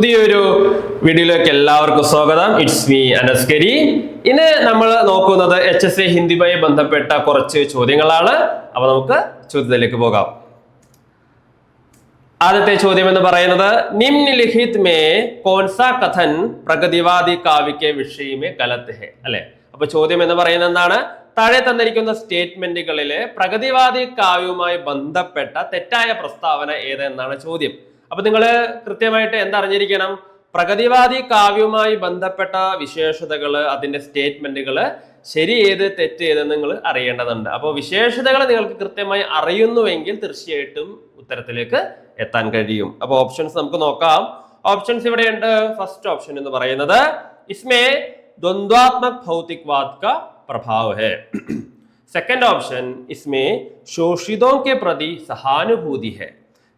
പുതിയൊരു വീഡിയോയിലേക്ക് എല്ലാവർക്കും സ്വാഗതം. ഇറ്റ്സ് മീ അനസ്കരി ഇന്ന് നമ്മൾ നോക്കുന്നത് എച്ച് എസ് എ ഹിന്ദിയുമായി ബന്ധപ്പെട്ട കുറച്ച് ചോദ്യങ്ങളാണ്. അപ്പൊ നമുക്ക് ചോദ്യത്തിലേക്ക് പോകാം. ആദ്യത്തെ ചോദ്യം എന്ന് പറയുന്നത് നിംനിലിഹിത് മേ കോൺസാ കഥൻ പ്രഗതിവാദി കാവ്യ വിഷയമേ കലത്ത് ഹെ? അല്ലെ? അപ്പൊ ചോദ്യം എന്ന് പറയുന്നത് എന്താണ്? താഴെ തന്നിരിക്കുന്ന സ്റ്റേറ്റ്മെന്റുകളിലെ പ്രഗതിവാദി കാവ്യവുമായി ബന്ധപ്പെട്ട തെറ്റായ പ്രസ്താവന ഏതെന്നാണ് ചോദ്യം. അപ്പൊ നിങ്ങൾ കൃത്യമായിട്ട് എന്തറിഞ്ഞിരിക്കണം പ്രഗതിവാദി കാവ്യവുമായി ബന്ധപ്പെട്ട വിശേഷതകൾ അതിന്റെ സ്റ്റേറ്റ്മെന്റുകൾ ശരി ഏത് തെറ്റ് ഏത് നിങ്ങൾ അറിയേണ്ടതുണ്ട്. അപ്പോൾ വിശേഷതകൾ നിങ്ങൾക്ക് കൃത്യമായി അറിയുന്നുവെങ്കിൽ തീർച്ചയായിട്ടും ഉത്തരത്തിലേക്ക് എത്താൻ കഴിയും. അപ്പോൾ ഓപ്ഷൻസ് നമുക്ക് നോക്കാം. ഓപ്ഷൻസ് ഇവിടെയുണ്ട്. ഫസ്റ്റ് ഓപ്ഷൻ എന്ന് പറയുന്നത് ഇസ്മേ ദ്വന്ദ്വാത്മക് ഭൗതികവാദ് വാദ്ക പ്രഭാവ്. ഹേ സെക്കൻഡ് ഓപ്ഷൻ ഇസ്മേ ശോഷിതോ കെ പ്രതി സഹാനുഭൂതി ഹേ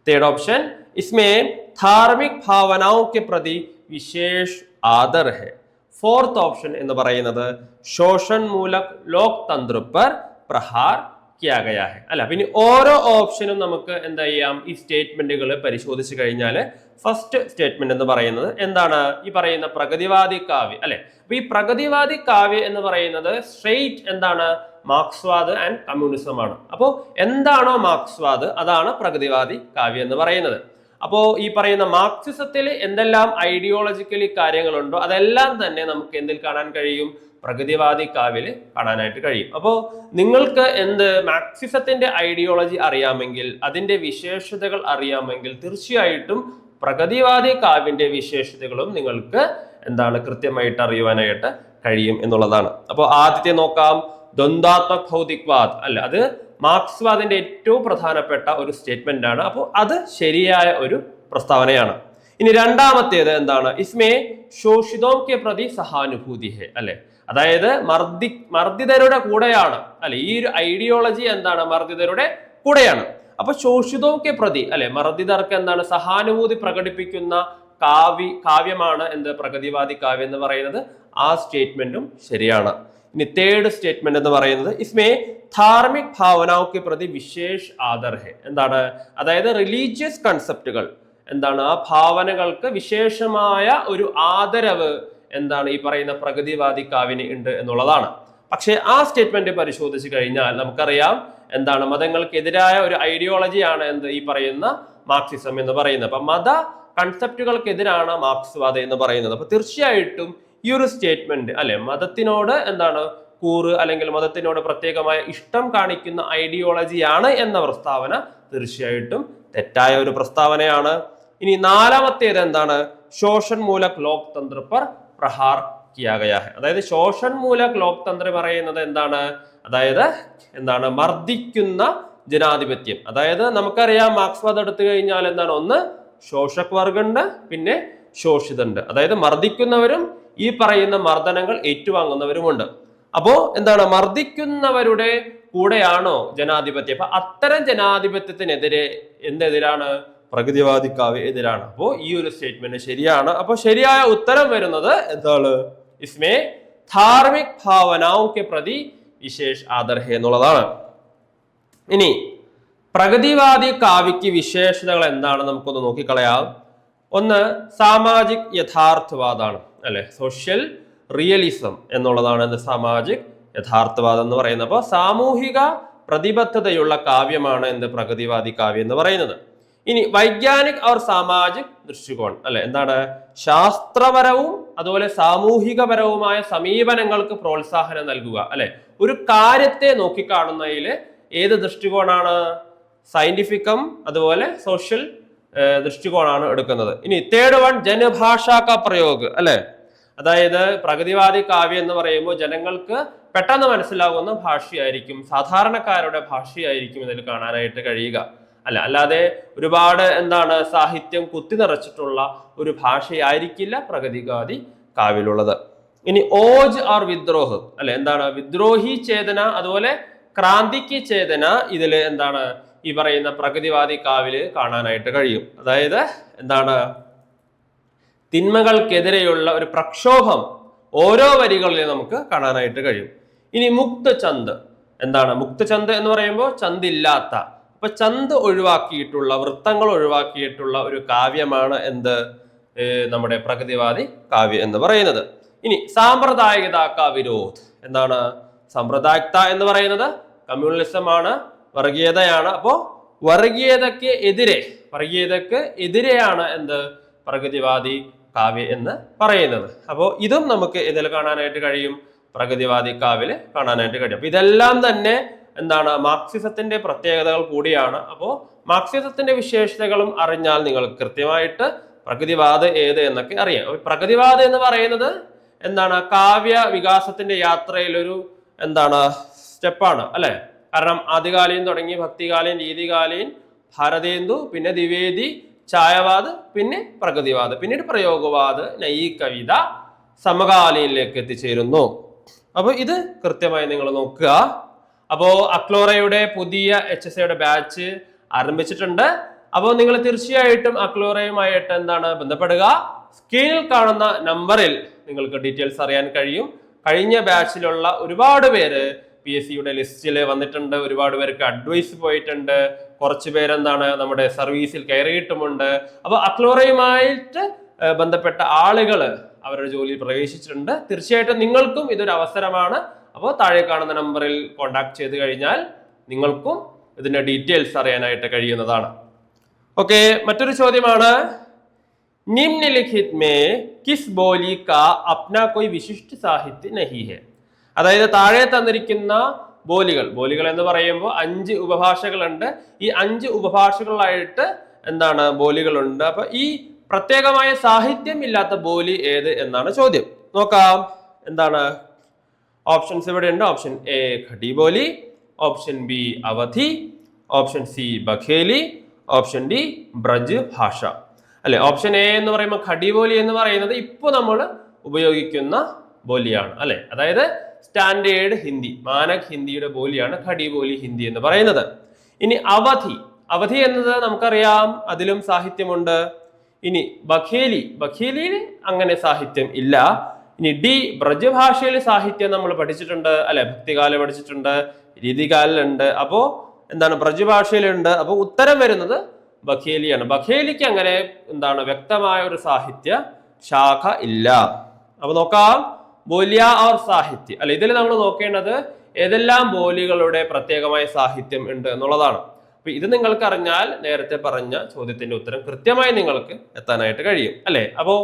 തേർഡ് ഓപ്ഷൻ इसमें धार्मिक भावनाओं के प्रति विशेष आदर है ഫോർത്ത് ഓപ്ഷൻ എന്ന് പറയുന്നത് ശോഷൺ മൂലക് ലോക് തന്ത്ര പർ പ്രഹാർ കിയാ ഗയാ ഹെ അല്ല പിന്നെ ഓരോ ഓപ്ഷനും നമുക്ക് എന്താ ചെയ്യാം ഈ സ്റ്റേറ്റ്മെന്റുകൾ പരിശോധിച്ച് കഴിഞ്ഞാൽ ഫസ്റ്റ് സ്റ്റേറ്റ്മെന്റ് എന്ന് പറയുന്നത് എന്താണ് ഈ പറയുന്ന പ്രഗതിവാദി കാവ്യ അല്ലെ അപ്പൊ ഈ പ്രഗതിവാദി കാവ്യ എന്ന് പറയുന്നത് സ്ട്രെയിറ്റ് എന്താണ് മാർക്സ്വാദ് ആൻഡ് കമ്മ്യൂണിസം ആണ് അപ്പോൾ എന്താണോ മാർക്സ്വാദ് അതാണ് പ്രഗതിവാദി കാവ്യ എന്ന് പറയുന്നത് അപ്പോ ഈ പറയുന്ന മാർക്സിസത്തിൽ എന്തെല്ലാം ഐഡിയോളജിക്കലി കാര്യങ്ങളുണ്ടോ അതെല്ലാം തന്നെ നമുക്ക് എന്തിൽ കാണാൻ കഴിയും? പ്രകൃതിവാദി കാവിൽ കാണാനായിട്ട് കഴിയും. അപ്പോൾ നിങ്ങൾക്ക് എന്ത് മാർക്സിസത്തിന്റെ ഐഡിയോളജി അറിയാമെങ്കിൽ അതിന്റെ വിശേഷതകൾ അറിയാമെങ്കിൽ തീർച്ചയായിട്ടും പ്രഗതിവാദി കാവ്യന്റെ വിശേഷതകളും നിങ്ങൾക്ക് എന്താണ് കൃത്യമായിട്ട് അറിയുവാനായിട്ട് കഴിയും എന്നുള്ളതാണ്. അപ്പോൾ ആദ്യത്തെ നോക്കാം. ദ്വന്ദ്വാത്മക് ഭൗതിക്വാദ്. അല്ല അത് മാർക്സ്വാദിന്റെ ഏറ്റവും പ്രധാനപ്പെട്ട ഒരു സ്റ്റേറ്റ്മെന്റ് ആണ് അപ്പോൾ അത് ശരിയായ ഒരു പ്രസ്താവനയാണ്. ഇനി രണ്ടാമത്തേത് എന്താണ്? ഇസ്മേ ശോഷിതോം കെ പ്രതി സഹാനുഭൂതി ഹെ അല്ലെ? അതായത് മർദ്ദി മർദ്ദിതരുടെ കൂടെയാണ്. അല്ലെ ഈ ഒരു ഐഡിയോളജി എന്താണ്? മർദ്ദിതരുടെ കൂടെയാണ്. അപ്പൊ ശോഷിതോം കെ പ്രതി അല്ലെ മർദ്ദിതർക്ക് എന്താണ്? സഹാനുഭൂതി പ്രകടിപ്പിക്കുന്ന കാവ്യ കാവ്യമാണ് എന്ത്? പ്രഗതിവാദി കാവ്യം എന്ന് പറയുന്നത്. ആ സ്റ്റേറ്റ്മെന്റും ശരിയാണ്. ഇനി തേർഡ് സ്റ്റേറ്റ്മെന്റ് എന്ന് പറയുന്നത് ഇസ്മേ ധാർമ്മിക് ഭാവനാവുക്ക് പ്രതി വിശേഷ ആദർ എന്താണ്? അതായത് റിലീജിയസ് കൺസെപ്റ്റുകൾ എന്താണ്? ആ ഭാവനകൾക്ക് വിശേഷമായ ഒരു ആദരവ് എന്താണ് ഈ പറയുന്ന പ്രകൃതിവാദി കാവിന് ഉണ്ട് എന്നുള്ളതാണ്. പക്ഷേ ആ സ്റ്റേറ്റ്മെന്റ് പരിശോധിച്ച് കഴിഞ്ഞാൽ നമുക്കറിയാം എന്താണ് മതങ്ങൾക്കെതിരായ ഒരു ഐഡിയോളജിയാണ് എന്ത് ഈ പറയുന്ന മാർക്സിസം എന്ന് പറയുന്നത്. അപ്പൊ മത കൺസെപ്റ്റുകൾക്കെതിരാണ് മാർക്സ്വാദം എന്ന് പറയുന്നത്. അപ്പൊ തീർച്ചയായിട്ടും ഈ ഒരു സ്റ്റേറ്റ്മെന്റ് അല്ലെ? മതത്തിനോട് എന്താണ് കൂറ് അല്ലെങ്കിൽ മതത്തിനോട് പ്രത്യേകമായ ഇഷ്ടം കാണിക്കുന്ന ഐഡിയോളജിയാണ് എന്ന പ്രസ്താവന തീർച്ചയായിട്ടും തെറ്റായ ഒരു പ്രസ്താവനയാണ്. ഇനി നാലാമത്തേത് എന്താണ്? ശോഷൻ മൂലക് ലോക് തന്ത്ര പർ പ്രഹാർ അതായത് ശോഷൻ മൂലക് ലോക് തന്ത്ര പറയുന്നത് എന്താണ്? അതായത് എന്താണ്? മർദ്ദിക്കുന്ന ജനാധിപത്യം. അതായത് നമുക്കറിയാം മാർക്സ്വാദം എടുത്തു കഴിഞ്ഞാൽ എന്താണ്? ഒന്ന് ശോഷക് വർഗുണ്ട് പിന്നെ ശോഷിതുണ്ട്. അതായത് മർദ്ദിക്കുന്നവരും ഈ പറയുന്ന മർദ്ദനങ്ങൾ ഏറ്റുവാങ്ങുന്നവരുമുണ്ട്. അപ്പോ എന്താണ്? മർദ്ദിക്കുന്നവരുടെ കൂടെയാണോ ജനാധിപത്യം? അപ്പൊ അത്തരം ജനാധിപത്യത്തിനെതിരെ എന്തെതിരാണ്? പ്രകൃതിവാദിക്കാവ് എതിരാണ്. അപ്പോൾ ഈ ഒരു സ്റ്റേറ്റ്മെന്റ് ശരിയാണ്. അപ്പോൾ ശരിയായ ഉത്തരം വരുന്നത് എന്താണ്? ഇസ്മേ ധാർമ്മിക് ഭാവനാവും പ്രതി വിശേഷ് ആദർഹ എന്നുള്ളതാണ്. ഇനി പ്രഗതിവാദി കാവ്യക്ക് വിശേഷതകൾ എന്താണ് നമുക്കൊന്ന് നോക്കിക്കളയാം. ഒന്ന് സാമാജിക് യഥാർത്ഥവാദാണ് അല്ലെ? സോഷ്യൽ റിയലിസം എന്നുള്ളതാണ് എന്ത്? സാമാജിക് യഥാർത്ഥവാദം എന്ന് പറയുന്നത്. അപ്പോൾ സാമൂഹിക പ്രതിബദ്ധതയുള്ള കാവ്യമാണ് എന്ത്? പ്രകൃതിവാദി കാവ്യം എന്ന് പറയുന്നത്. ഇനി വൈജ്ഞാനിക് അവർ സാമാജിക് ദൃഷ്ടികോൺ അല്ലെ? എന്താണ്? ശാസ്ത്രപരവും അതുപോലെ സാമൂഹികപരവുമായ സമീപനങ്ങൾക്ക് പ്രോത്സാഹനം നൽകുക അല്ലെ? ഒരു കാര്യത്തെ നോക്കിക്കാണുന്നതിൽ ഏത് ദൃഷ്ടികോണാണ്? സയന്റിഫിക്കം അതുപോലെ സോഷ്യൽ ദൃഷ്ടികോണാണ് എടുക്കുന്നത്. ഇനി തേർഡ് വൺ ജനഭാഷാക പ്രയോഗ് അല്ലെ? അതായത് പ്രകൃതിവാദി കാവ്യം എന്ന് പറയുമ്പോൾ ജനങ്ങൾക്ക് പെട്ടെന്ന് മനസ്സിലാകുന്ന ഭാഷയായിരിക്കും സാധാരണക്കാരുടെ ഭാഷയായിരിക്കും ഇതിൽ കാണാനായിട്ട് കഴിയുക. അല്ല അല്ലാതെ ഒരുപാട് എന്താണ് സാഹിത്യം കുത്തി നിറച്ചിട്ടുള്ള ഒരു ഭാഷയായിരിക്കില്ല പ്രകൃതിവാദി കാവ്യയിലുള്ളത് ഇനി ഓജ് ആർ വിദ്രോഹ് അല്ലെ? എന്താണ്? വിദ്രോഹി ചേതന അതുപോലെ ക്രാന്തിക്ക് ചേതന ഇതിൽ എന്താണ് ഈ പറയുന്ന പ്രകൃതിവാദി കാവിൽ കാണാനായിട്ട് കഴിയും. അതായത് എന്താണ്? തിന്മകൾക്കെതിരെയുള്ള ഒരു പ്രക്ഷോഭം ഓരോ വരികളിലും നമുക്ക് കാണാനായിട്ട് കഴിയും. ഇനി മുക്ത ചന്ത്. എന്താണ്? മുക്ത ചന്ത് എന്ന് പറയുമ്പോൾ ചന്തില്ലാത്ത. അപ്പൊ ചന്ത് ഒഴിവാക്കിയിട്ടുള്ള വൃത്തങ്ങൾ ഒഴിവാക്കിയിട്ടുള്ള ഒരു കാവ്യമാണ് എന്ത്? നമ്മുടെ പ്രകൃതിവാദി കാവ്യം എന്ന് പറയുന്നത്. ഇനി സാമ്പ്രദായികതാക്ക വിരോധ്. എന്താണ്? സാമ്പ്രദായികത എന്ന് പറയുന്നത് കമ്മ്യൂണലിസം ആണ് വർഗീയതയാണ്. അപ്പോ വർഗീയതയ്ക്ക് എതിരെ വർഗീയതയ്ക്ക് എതിരെയാണ് എന്ത്? പ്രകൃതിവാദി കാവ്യ എന്ന് പറയുന്നത്. അപ്പോൾ ഇതും നമുക്ക് ഇതിൽ കാണാനായിട്ട് കഴിയും. പ്രകൃതിവാദി കാവ്യൽ കാണാനായിട്ട് കഴിയും. അപ്പൊ ഇതെല്ലാം തന്നെ എന്താണ്? മാർക്സിസത്തിന്റെ പ്രത്യേകതകൾ കൂടിയാണ്. അപ്പോൾ മാർക്സിസത്തിന്റെ വിശേഷതകളും അറിഞ്ഞാൽ നിങ്ങൾ കൃത്യമായിട്ട് പ്രകൃതിവാദ ഏത് എന്നൊക്കെ അറിയാം. പ്രകൃതിവാദം എന്ന് പറയുന്നത് എന്താണ്? കാവ്യ വികാസത്തിന്റെ യാത്രയിലൊരു എന്താണ്? സ്റ്റെപ്പാണ് അല്ലെ? കാരണം ആദ്യകാലീൻ തുടങ്ങി ഭക്തികാലീൻ രീതികാലീൻ ഭാരതേന്ദു പിന്നെ ദിവേദി ഛായവാദ് പിന്നെ പ്രകൃതിവാദ് പിന്നീട് പ്രയോഗവാദ് ഈ കവിത സമകാലീനിലേക്ക് എത്തിച്ചേരുന്നു. അപ്പോൾ ഇത് കൃത്യമായി നിങ്ങൾ നോക്കുക. അപ്പോൾ അക്ലോറയുടെ പുതിയ എച്ച് എസ് എയുടെ ബാച്ച് ആരംഭിച്ചിട്ടുണ്ട്. അപ്പോൾ നിങ്ങൾ തീർച്ചയായിട്ടും അക്ലോറയുമായിട്ട് എന്താണ് ബന്ധപ്പെടുക? സ്ക്രീനിൽ കാണുന്ന നമ്പറിൽ നിങ്ങൾക്ക് ഡീറ്റെയിൽസ് അറിയാൻ കഴിയും. കഴിഞ്ഞ ബാച്ചിലുള്ള ഒരുപാട് പേര് പി എസ് സിയുടെ ലിസ്റ്റിൽ വന്നിട്ടുണ്ട് ഒരുപാട് പേർക്ക് അഡ്വൈസ് പോയിട്ടുണ്ട്. കുറച്ച് പേരെന്താണ് നമ്മുടെ സർവീസിൽ കയറിയിട്ടുമുണ്ട്. അപ്പോൾ അക്ലോറയുമായിട്ട് ബന്ധപ്പെട്ട ആളുകൾ അവരുടെ ജോലിയിൽ പ്രവേശിച്ചിട്ടുണ്ട്. തീർച്ചയായിട്ടും നിങ്ങൾക്കും ഇതൊരു അവസരമാണ്. അപ്പോൾ താഴെ കാണുന്ന നമ്പറിൽ കോൺടാക്ട് ചെയ്ത് കഴിഞ്ഞാൽ നിങ്ങൾക്കും ഇതിന്റെ ഡീറ്റെയിൽസ് അറിയാനായിട്ട് കഴിയുന്നതാണ്. ഓക്കെ മറ്റൊരു ചോദ്യമാണ്. നിമ്നലിഖിത് മേ കിസ് ബോലി കാ അപ്ന കോയി വിശിഷ്ട സാഹിത്യ നഹി ഹെ അതായത് താഴെ തന്നിരിക്കുന്ന ബോലികൾ ബോലികൾ എന്ന് പറയുമ്പോൾ അഞ്ച് ഉപഭാഷകളുണ്ട്. ഈ അഞ്ച് ഉപഭാഷകളായിട്ട് എന്താണ് ബോലികളുണ്ട്. അപ്പൊ ഈ പ്രത്യേകമായ സാഹിത്യം ഇല്ലാത്ത ബോലി ഏത് എന്നാണ് ചോദ്യം. നോക്കാം. എന്താണ്? ഓപ്ഷൻസ് ഇവിടെ ഉണ്ട് option A Khari Boli option B Awadhi option C Bagheli option D Braj Bhasha. അല്ലെ? ഓപ്ഷൻ എ എന്ന് പറയുമ്പോൾ ഖടി ബോലി എന്ന് പറയുന്നത് ഇപ്പോൾ നമ്മൾ ഉപയോഗിക്കുന്ന ബോലിയാണ്. അല്ലെ? അതായത് സ്റ്റാൻഡേർഡ് ഹിന്ദി മാനക് ഹിന്ദിയുടെ ബോലിയാണ് ഖടി ബോലി ഹിന്ദി എന്ന് പറയുന്നത്. ഇനി അവധി അവധി എന്നത് നമുക്കറിയാം അതിലും സാഹിത്യമുണ്ട്. ഇനി ബഖേലി ബഖേലിയിൽ അങ്ങനെ സാഹിത്യം ഇല്ല. ഇനി ഡി ബ്രജഭാഷയിൽ സാഹിത്യം നമ്മൾ പഠിച്ചിട്ടുണ്ട് അല്ലെ ഭക്തികാലം പഠിച്ചിട്ടുണ്ട് രീതികാലുണ്ട് അപ്പോ എന്താണ് ബ്രജഭാഷയിലുണ്ട് അപ്പോൾ ഉത്തരം വരുന്നത് ബഖേലിയാണ്. ബഖേലിക്ക് അങ്ങനെ എന്താണ് വ്യക്തമായ ഒരു സാഹിത്യ ശാഖ ഇല്ല. അപ്പൊ നോക്കാം. ബോലിയ ഓർ സാഹിത്യ. അല്ല? ഇതിൽ നമ്മൾ നോക്കേണ്ടത് ഏതെല്ലാം ബോലികളുടെ പ്രത്യേകമായ സാഹിത്യം ഉണ്ട് എന്നുള്ളതാണ്. അപ്പൊ ഇത് നിങ്ങൾക്ക് അറിഞ്ഞാൽ നേരത്തെ പറഞ്ഞ ചോദ്യത്തിന്റെ ഉത്തരം കൃത്യമായി നിങ്ങൾക്ക് എത്താനായിട്ട് കഴിയും. അല്ലെ? അപ്പോ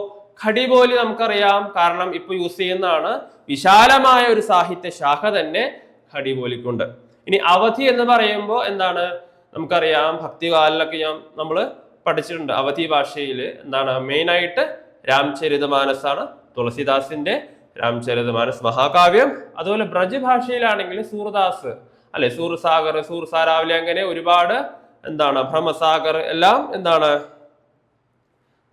ഖടിബോലി നമുക്കറിയാം. കാരണം ഇപ്പൊ യൂസ് ചെയ്യുന്നതാണ് വിശാലമായ ഒരു സാഹിത്യ ശാഖ തന്നെ ഖടിബോലിക്കുണ്ട് ഇനി അവധി എന്ന് പറയുമ്പോൾ എന്താണ്? നമുക്കറിയാം ഭക്തികാലിലൊക്കെ ഞാൻ നമ്മൾ പഠിച്ചിട്ടുണ്ട്. അവധി ഭാഷയിൽ എന്താണ്? മെയിനായിട്ട് രാംചരിത രാംചരിതമാനസാണ് തുളസിദാസിന്റെ രാംചരിതമാനസ് മഹാകാവ്യം അതുപോലെ ബ്രജ് ഭാഷയിലാണെങ്കിൽ സൂർദാസ് അല്ലെ? സൂർസാഗർ സൂർസാരാവിലെ അങ്ങനെ ഒരുപാട് എന്താണ് ഭ്രമസാഗർ എല്ലാം എന്താണ്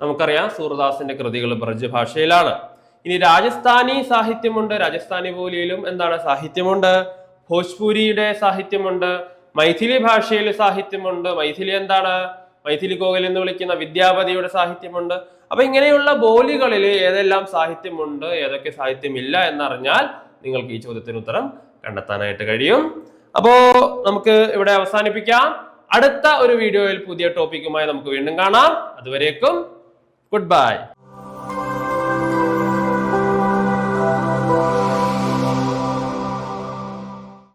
നമുക്കറിയാം സൂർദാസിന്റെ കൃതികൾ ബ്രജ് ഭാഷയിലാണ് ഇനി രാജസ്ഥാനി സാഹിത്യമുണ്ട്. രാജസ്ഥാനി ബോലിയിലും എന്താണ് സാഹിത്യമുണ്ട്? ഭോജ്പുരിയുടെ സാഹിത്യമുണ്ട്. മൈഥിലി ഭാഷയിൽ സാഹിത്യമുണ്ട്. മൈഥിലി എന്താണ്? മൈഥിലി കോകിൽ എന്ന് വിളിക്കുന്ന വിദ്യാപതിയുടെ സാഹിത്യമുണ്ട്. അപ്പൊ ഇങ്ങനെയുള്ള ബോലികളിൽ ഏതെല്ലാം സാഹിത്യമുണ്ട് ഏതൊക്കെ സാഹിത്യമില്ല എന്നറിഞ്ഞാൽ നിങ്ങൾക്ക് ഈ ചോദ്യത്തിന് ഉത്തരം കണ്ടെത്താനായിട്ട് കഴിയും. അപ്പോ നമുക്ക് ഇവിടെ അവസാനിപ്പിക്കാം. അടുത്ത ഒരു വീഡിയോയിൽ പുതിയ ടോപ്പിക്കുമായി നമുക്ക് വീണ്ടും കാണാം. അതുവരേക്കും ഗുഡ് ബൈ